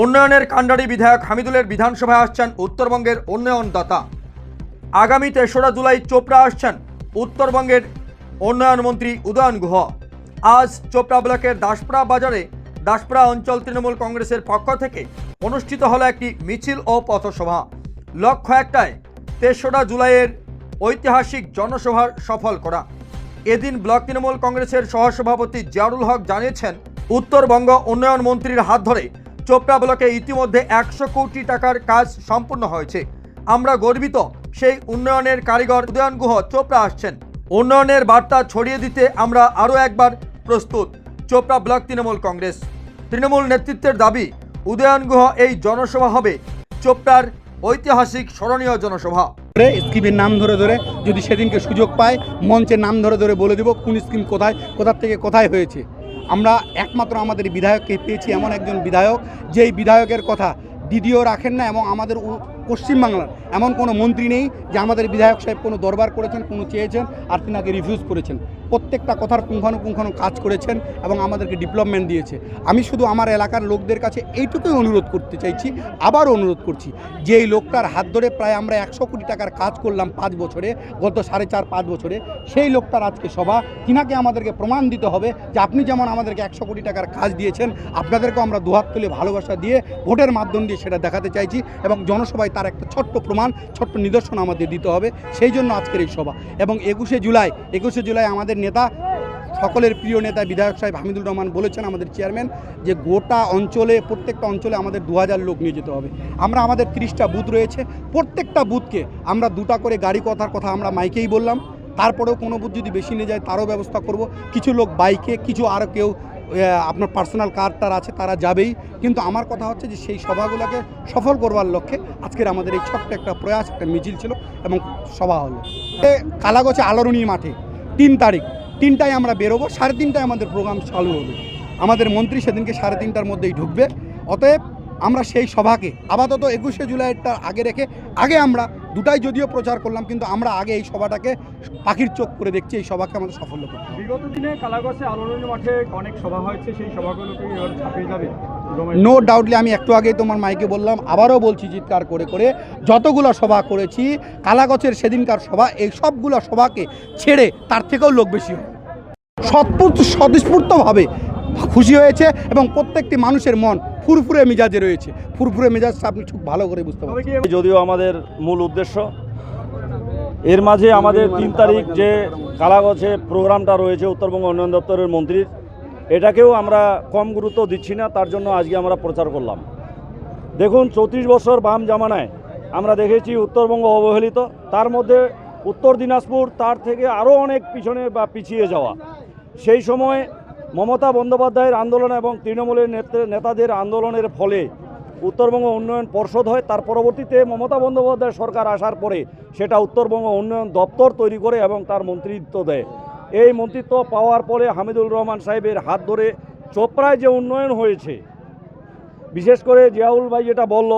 উন্নয়নের কাণ্ডারি বিধায়ক হামিদুলের বিধানসভায় আসছেন উত্তরবঙ্গের উন্নয়নদাতা। আগামী তেসরা জুলাই চোপড়া আসছেন উত্তরবঙ্গের উন্নয়ন মন্ত্রী উদয়ন গুহ। আজ চোপড়া ব্লকের দাসপাড়া বাজারে দাসপাড়া অঞ্চল তৃণমূল কংগ্রেসের পক্ষ থেকে অনুষ্ঠিত হলো একটি মিছিল ও পথসভা। লক্ষ্য একটাই, তেসরা জুলাইয়ের ঐতিহাসিক জনসভার সফল করা। এদিন ব্লক তৃণমূল কংগ্রেসের সহসভাপতি জিয়ারুল হক জানিয়েছেন, উত্তরবঙ্গ উন্নয়ন মন্ত্রীর হাত ধরে চোপড়া ব্লকে ইতিমধ্যে একশো কোটি টাকার কাজ সম্পূর্ণ হয়েছে। আমরা গর্বিত সেই উন্নয়নের কারিগর উদয়ন গুহ চোপড়া আসছেন। উন্নয়নের বার্তা ছড়িয়ে দিতে আমরা আরও একবার প্রস্তুত। চোপড়া ব্লক তৃণমূল কংগ্রেস। তৃণমূল নেতৃত্বের দাবি, উদয়ন গুহ এই জনসভা হবে চোপড়ার ঐতিহাসিক স্মরণীয় জনসভা। স্কিমের নাম ধরে ধরে যদি সেদিনকে সুযোগ পায়, মঞ্চের নাম ধরে ধরে বলে দেব, কোন স্কিম কোথায়, কোথার থেকে কোথায় হয়েছে। আমরা একমাত্র আমাদের বিধায়ককে পেয়েছি এমন একজন বিধায়ক, যেই বিধায়কের কথা দিদিও রাখেন না এবং আমাদের পশ্চিমবাংলার এমন কোনো মন্ত্রী নেই যে আমাদের বিধায়ক সাহেব কোনো দরবার করেছেন, কোনো চেয়েছেন আর তিনাকে রিফিউজ করেছেন। প্রত্যেকটা কথার পুঙ্খানুপুঙ্খানু কাজ করেছেন এবং আমাদেরকে ডেভেলপমেন্ট দিয়েছে। আমি শুধু আমার এলাকার লোকদের কাছে এইটুকুই অনুরোধ করতে চাইছি, আবার অনুরোধ করছি যে এই লোকটার হাত ধরে প্রায় আমরা একশো কোটি টাকার কাজ করলাম পাঁচ বছরে, গত সাড়ে চার পাঁচ বছরে, সেই লোকটার আজকে সভা, তিনাকে আমাদেরকে প্রমাণ দিতে হবে যে আপনি যেমন আমাদেরকে একশো কোটি টাকার কাজ দিয়েছেন, আপনাদেরকেও আমরা দুহাত তুলে ভালোবাসা দিয়ে ভোটের মাধ্যম দিয়ে সেটা দেখাতে চাইছি এবং জনসভায় তার একটা ছোট্ট প্রমাণ, ছোট্ট নিদর্শন আমাদের দিতে হবে, সেই জন্য আজকের এই সভা। এবং একুশে জুলাই একুশে জুলাই আমাদের নেতা, সকলের প্রিয় নেতা বিধায়ক সাহেব হামিদুর রহমান বলেছেন আমাদের চেয়ারম্যান যে গোটা অঞ্চলে, প্রত্যেকটা অঞ্চলে আমাদের দু হাজার লোক নিয়ে যেতে হবে। আমরা আমাদের তিরিশটা বুথ রয়েছে, প্রত্যেকটা বুথকে আমরা দুটা করে গাড়ি কথার কথা আমরা মাইকেই বললাম। তারপরেও কোনো বুথ যদি বেশি নিয়ে যায়, তারও ব্যবস্থা করব। কিছু লোক বাইকে, কিছু আরও কেউ আপনার পার্সোনাল কার টার আছে, তারা যাবেই। কিন্তু আমার কথা হচ্ছে যে সেই সভাগুলোকে সফল করবার লক্ষ্যে আজকের আমাদের এই ছোট্ট একটা প্রয়াস, একটা মিছিল ছিল এবং সভা হলো। কালাগছে আলোরণী মাঠে তিন তারিখ, তিনটায় আমরা বেরোবো, সাড়ে তিনটায় আমাদের প্রোগ্রাম চালু হবে। আমাদের মন্ত্রী সেদিনকে সাড়ে তিনটার মধ্যেই ঢুকবে। অতএব আমরা সেই সভাকে আপাতত একুশে জুলাইটা আগে রেখে, আগে আমরা দুটাই যদিও প্রচার করলাম কিন্তু আমরা আগে এই সভাটাকে পাখির চোখ করে দেখছি এই সভাকে আমাদের সাফল্য করতে বিগত দিনে কালাগছে আলোড়ন মাঠে অনেক সভা হয়েছে সেই সভাগুলোকে ছাপিয়ে যাবে। নো ডাউটলি আমি একটু আগেই তোমার মাইকে বললাম আবারও বলছি চিৎকার করে করে যতগুলো সভা করেছি কালাগছের সেদিনকার সভা এই সবগুলো সভাকে ছেড়ে তার থেকেও লোক বেশি হবে। সৎপুত স্বতঃস্ফূর্তভাবে খুশি হয়েছে এবং প্রত্যেকটি মানুষের মন ফুরফুরে মেজাজে রয়েছে। ফুরফুরে মেজাজটা আপনি খুব ভালো করে বুঝতে পারবেন যদিও আমাদের মূল উদ্দেশ্য, এর মাঝে আমাদের তিন তারিখ যে কালাগছে প্রোগ্রামটা রয়েছে উত্তরবঙ্গ উন্নয়ন দপ্তরের মন্ত্রীর, এটাকেও আমরা কম গুরুত্ব দিচ্ছি না, তার জন্য আজকে আমরা প্রচার করলাম। দেখুন, চৌত্রিশ বছর বাম জামানায় আমরা দেখেছি উত্তরবঙ্গ অবহেলিত, তার মধ্যে উত্তর দিনাজপুর তার থেকে আরও অনেক পিছনে বা পিছিয়ে যাওয়া। সেই সময় মমতা বন্দ্যোপাধ্যায়ের আন্দোলন এবং তৃণমূলের নেতাদের আন্দোলনের ফলে উত্তরবঙ্গ উন্নয়ন পর্ষদ হয়। তার পরবর্তীতে মমতা বন্দ্যোপাধ্যায় সরকার আসার পরে সেটা উত্তরবঙ্গ উন্নয়ন দপ্তর তৈরি করে এবং তার মন্ত্রিত্ব দেয়। এই মন্ত্রিত্ব পাওয়ার পরে হামিদুল রহমান সাহেবের হাত ধরে চোপড়ায় যে উন্নয়ন হয়েছে, বিশেষ করে জিয়াউল ভাই যেটা বলল,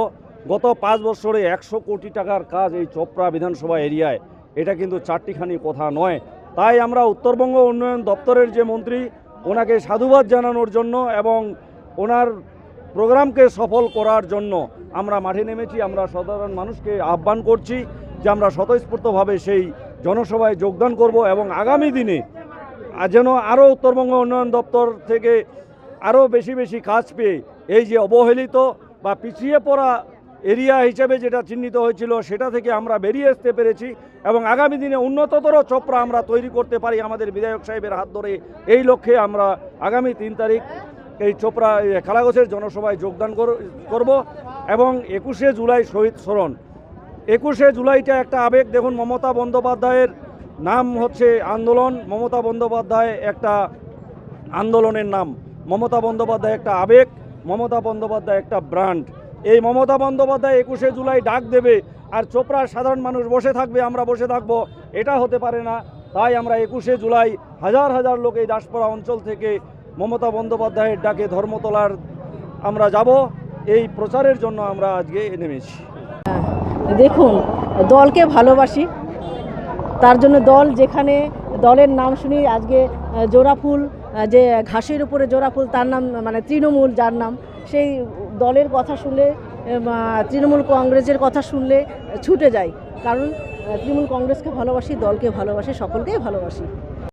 গত পাঁচ বছরে একশো কোটি টাকার কাজ এই চোপড়া বিধানসভা এরিয়ায়। এটা কিন্তু চারটিখানি কথা নয়। তাই আমরা উত্তরবঙ্গ উন্নয়ন দপ্তরের যে মন্ত্রী ওনাকে সাধুবাদ জানানোর জন্য এবং ওনার প্রোগ্রামকে সফল করার জন্য আমরা মাঠে নেমেছি, আমরা সাধারণ মানুষকে আহ্বান করছি যে আমরা স্বতঃস্ফূর্তভাবে সেই জনসভায় যোগদান করব এবং আগামী দিনে যেন আরও উত্তরবঙ্গ উন্নয়ন দপ্তর থেকে আরও বেশি বেশি কাজ পেয়ে এই যে অবহেলিত বা পিছিয়ে পড়া এরিয়া হিসেবে যেটা চিহ্নিত হয়েছিল, সেটা থেকে আমরা বেরিয়ে আসতে পেরেছি এবং আগামী দিনে উন্নততর চোপড়া আমরা তৈরি করতে পারি আমাদের বিধায়ক সাহেবের হাত ধরে। এই লক্ষ্যে আমরা আগামী তিন তারিখ এই চোপড়া এই কালাগছের জনসভায় যোগদান কর- করব এবং একুশে জুলাই শহীদ স্মরণ। একুশে জুলাইটা একটা আবেগ, দেখুন মমতা বন্দ্যোপাধ্যায়ের নাম হচ্ছে আন্দোলন, মমতা বন্দ্যোপাধ্যায় একটা আন্দোলনের নাম। মমতা বন্দ্যোপাধ্যায় একটা আবেগ, মমতা বন্দ্যোপাধ্যায় একটা ব্র্যান্ড। এই মমতা বন্দ্যোপাধ্যায় একুশে জুলাই ডাক দেবে আর চোপড়ার সাধারণ মানুষ বসে থাকবে আমরা বসে থাকব এটা হতে পারে না। তাই আমরা একুশে জুলাই হাজার হাজার লোক এই দাসপাড়া অঞ্চল থেকে মমতা বন্দ্যোপাধ্যায়ের ডাকে ধর্মতলার আমরা যাব। এই প্রচারের জন্য আমরা আজকে নেমেছি। দেখুন দলকে ভালোবাসি। তার জন্য দল যেখানে দলের নাম শুনি আজকে আহ, জোড়া ফুল যে ঘাসের উপরে জোড়া ফুল তার নাম মানে তৃণমূল যার নাম সেই দলের কথা শুনলে তৃণমূল কংগ্রেসের কথা শুনলে ছুটে যাই কারণ তৃণমূল কংগ্রেসকে ভালোবাসি, দলকে ভালোবাসি, সকলকেই ভালোবাসি।